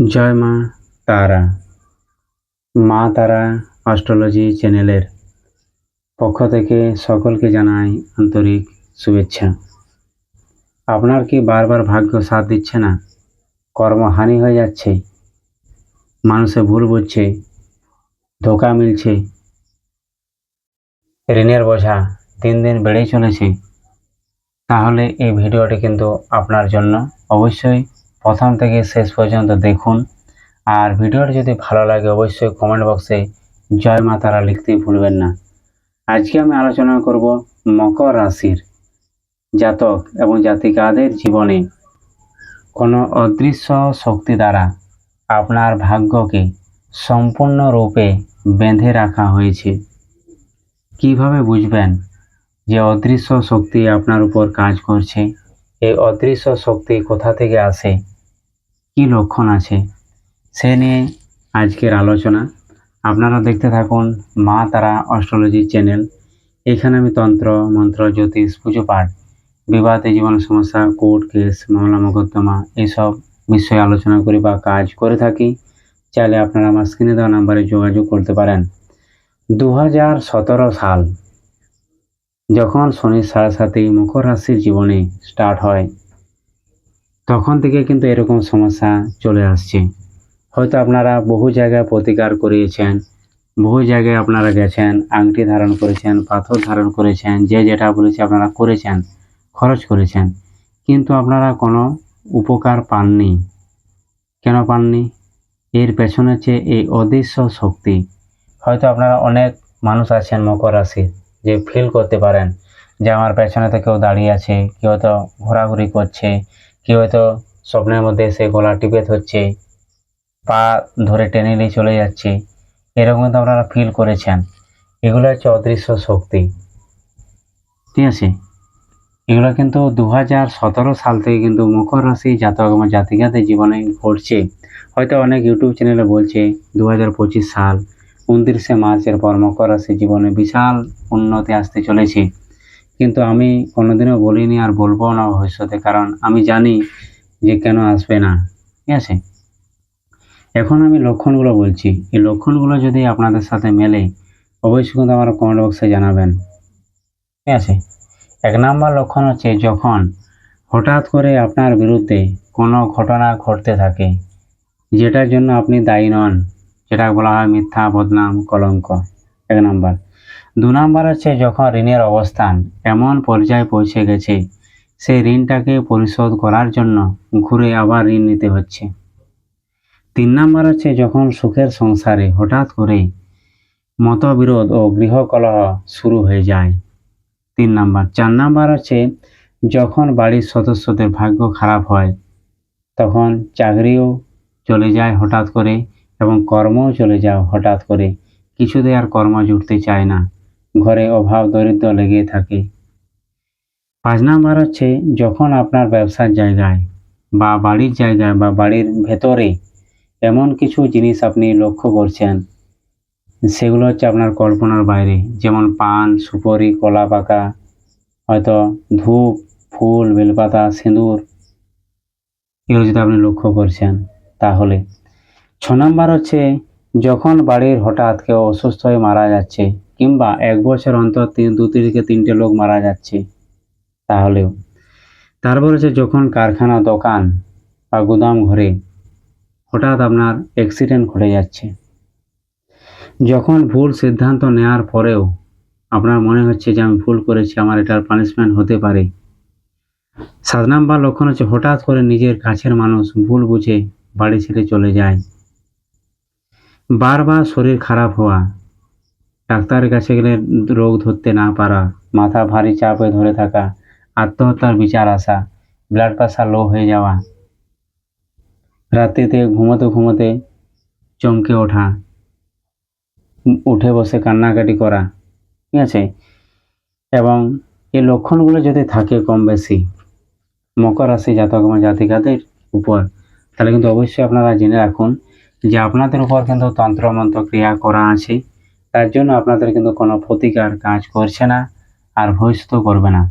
জয় মা তারা মা তারা অস্ট্রোলজি চ্যানেলের পক্ষ থেকে সকলকে জানাই আন্তরিক শুভেচ্ছা। আপনার কি বারবার ভাগ্য সাথ দিচ্ছে না? কর্মহানি হয়ে যাচ্ছে। মানুষে ভুল বুঝছে। ধোকা মিলছে। ঋণের বোঝা দিন দিন বেড়েই চলেছে। তাহলে এই ভিডিওটি কিন্তু আপনার জন্য অবশ্যই প্রথম থেকে শেষ পর্যন্ত দেখুন। আর ভিডিওটি যদি ভালো লাগে, অবশ্যই কমেন্ট বক্সে জয় মা তারা লিখতে ভুলবেন না। আজকে আমি আলোচনা করব মকর রাশির জাতক এবং জাতিকাদের জীবনে কোনো অদৃশ্য শক্তি দ্বারা আপনার ভাগ্যকে সম্পূর্ণরূপে বেঁধে রাখা হয়েছে। কীভাবে বুঝবেন যে অদৃশ্য শক্তি আপনার উপর কাজ করছে? এই অদৃশ্য শক্তি কোথা থেকে আসে? কি লক্ষণ আছে? সে নিয়ে আজকের আলোচনা। আপনারা দেখতে থাকুন মা তারা অস্ট্রোলজি চ্যানেল। এখানে আমি তন্ত্র, মন্ত্র, জ্যোতিষ, পুজো পাঠ বিবাদে জীবন সমস্যা, কোর্ট কেস, মামলা, মোকদ্দমা এইসব বিষয়ে আলোচনা করি বা কাজ করে থাকি। চাইলে আপনারা আমার স্ক্রিনে দেওয়া নাম্বারে যোগাযোগ করতে পারেন। দু হাজার সতেরো সাল, যখন শনির সাড়ে সাথে মকর রাশির জীবনে স্টার্ট হয় তখন থেকে কিন্তু এরকম সমস্যা চলে আসছে। হয়তো আপনারা বহু জায়গায় প্রতিকার করিয়েছেন, বহু জায়গায় আপনারা গেছেন, আংটি ধারণ করেছেন, পাথর ধারণ করেছেন, যে যেটা বলেছে আপনারা করেছেন, খরচ করেছেন। কিন্তু আপনারা কোনো উপকার পাননি। কেন পাননি? এর পেছনে হচ্ছে এই অদৃশ্য শক্তি। হয়তো আপনারা অনেক মানুষ আছেন, মকর রাশি, যে ফিল করতে পারেন যে আমার পেছনে তো কেউ দাঁড়িয়ে আছে, কেউ তো ঘোরাঘুরি করছে কেউ হয়তো স্বপ্নের মধ্যে এসে গলা টিপে ধরছে, পা ধরে টেনে নিয়ে চলে যাচ্ছে। এরকম কিন্তু আপনারা ফিল করেছেন। এগুলো হচ্ছে অদৃশ্য শক্তি। ঠিক আছে? এগুলো কিন্তু দু হাজার সতেরো সাল থেকে কিন্তু মকর রাশি জাতক এবং জাতিকাদের জীবনে ঘটছে। হয়তো অনেক ইউটিউব চ্যানেলে বলছে দু হাজার পঁচিশ সাল, উনত্রিশে মার্চের পর মকর রাশি জীবনে বিশাল উন্নতি আসতে চলেছে। কিন্তু আমি কোনোদিনও বলিনি আর বলব না ভবিষ্যতে, কারণ আমি জানি যে কেন আসবে না। ঠিক আছে? এখন আমি লক্ষণগুলো বলছি। এই লক্ষণগুলো যদি আপনাদের সাথে মেলে, অবশ্যই কিন্তু আমার কমেন্ট বক্সে জানাবেন। ঠিক আছে? এক নাম্বার লক্ষণ হচ্ছে যখন হঠাৎ করে আপনার বিরুদ্ধে কোনো ঘটনা ঘটতে থাকে, যেটার জন্য আপনি দায়ী নন যেটা বলা হয় মিথ্যা, বদনাম, কলঙ্ক। এক নাম্বার। দু নাম্বার হচ্ছে যখন ঋণের অবস্থান এমন পর্যায়ে পৌঁছে গেছে, সেই ঋণটাকে পরিশোধ করার জন্য ঘুরে আবার ঋণ নিতে হচ্ছে। তিন নাম্বার হচ্ছে যখন সুখের সংসারে হঠাৎ করে মতবিরোধ ও গৃহকলহ শুরু হয়ে যায়। তিন নাম্বার। চার নাম্বার হচ্ছে যখন বাড়ির সদস্যদের ভাগ্য খারাপ হয়, তখন চাকরিও চলে যায় হঠাৎ করে এবং কর্মও চলে যায় হঠাৎ করে। কিছুতে আর কর্ম জুটতে চায় না। ঘরে অভাব দরিদ্র লেগে থাকে। পাঁচ নাম্বার হচ্ছে যখন আপনার ব্যবসার জায়গায় বা বাড়ির জায়গায় বা বাড়ির ভেতরে এমন কিছু জিনিস আপনি লক্ষ্য করছেন, সেগুলো হচ্ছে আপনার কল্পনার বাইরে। যেমন পান, সুপারি, কলা পাকা, হয়তো ধূপ, ফুল, বেলপাতা, সিঁদুর, এগুলো যদি আপনি লক্ষ্য করছেন তাহলে। ছ নম্বর হচ্ছে যখন বাড়ির হঠাৎ কেউ অসুস্থ হয়ে মারা যাচ্ছে কিংবা এক বছর অন্তর তিন দু থেকে তিনটে লোক মারা যাচ্ছে, তাহলেও। তারপর হচ্ছে যখন কারখানা, দোকান বা গুদাম ঘরে, হঠাৎ আপনার অ্যাক্সিডেন্ট ঘটে যাচ্ছে। যখন ভুল সিদ্ধান্ত নেওয়ার পরেও আপনার মনে হচ্ছে যে আমি ভুল করেছি, আমার এটার পানিশমেন্ট হতে পারে। সাত নাম্বার লক্ষণ হচ্ছে হঠাৎ করে নিজের কাছের মানুষ ভুল বুঝে বাড়ি ছেড়ে চলে যায়। বারবার শরীর খারাপ হওয়া ডাক্তারের কাছে গেলে রোগ ধরতে না পারা, মাথা ভারী চাপে ধরে থাকা, আত্মহত্যার বিচার আসা ব্লাড প্রেশার লো হয়ে যাওয়া, রাত্রিতে ঘুমোতে ঘুমোতে চমকে ওঠা, উঠে বসে কান্নাকাটি করা, ঠিক আছে? এবং এই লক্ষণগুলো যদি থাকে কম বেশি, মকর রাশি জাতক এবং জাতিকাদের উপর, তাহলে কিন্তু অবশ্যই আপনারা জেনে রাখুন যে আপনাদের উপর কিন্তু তন্ত্রমন্ত্র ক্রিয়া করা আছে। তার জন্য আপনাদের কিন্তু কোনো প্রতিকার কাজ করছে না আর ভবিষ্যতেও করবে না।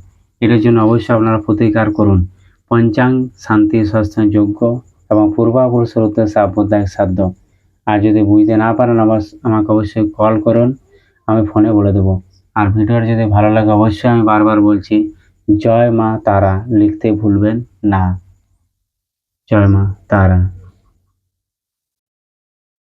এটার জন্য অবশ্যই আপনারা প্রতিকার করুন। পঞ্চাং শান্তি স্বাস্থ্য যোগ্য এবং পূর্বাপুরুষের উদ্দেশ্যে আবুদায়ক সাধ্য। আর যদি বুঝতে না পারেন আবার আমাকে অবশ্যই কল করুন, আমি ফোনে বলে দেবো। আর ভিডিওটা যদি ভালো লাগে, অবশ্যই আমি বারবার বলছি, জয় মা তারা, লিখতে ভুলবেন না। জয় মা তারা।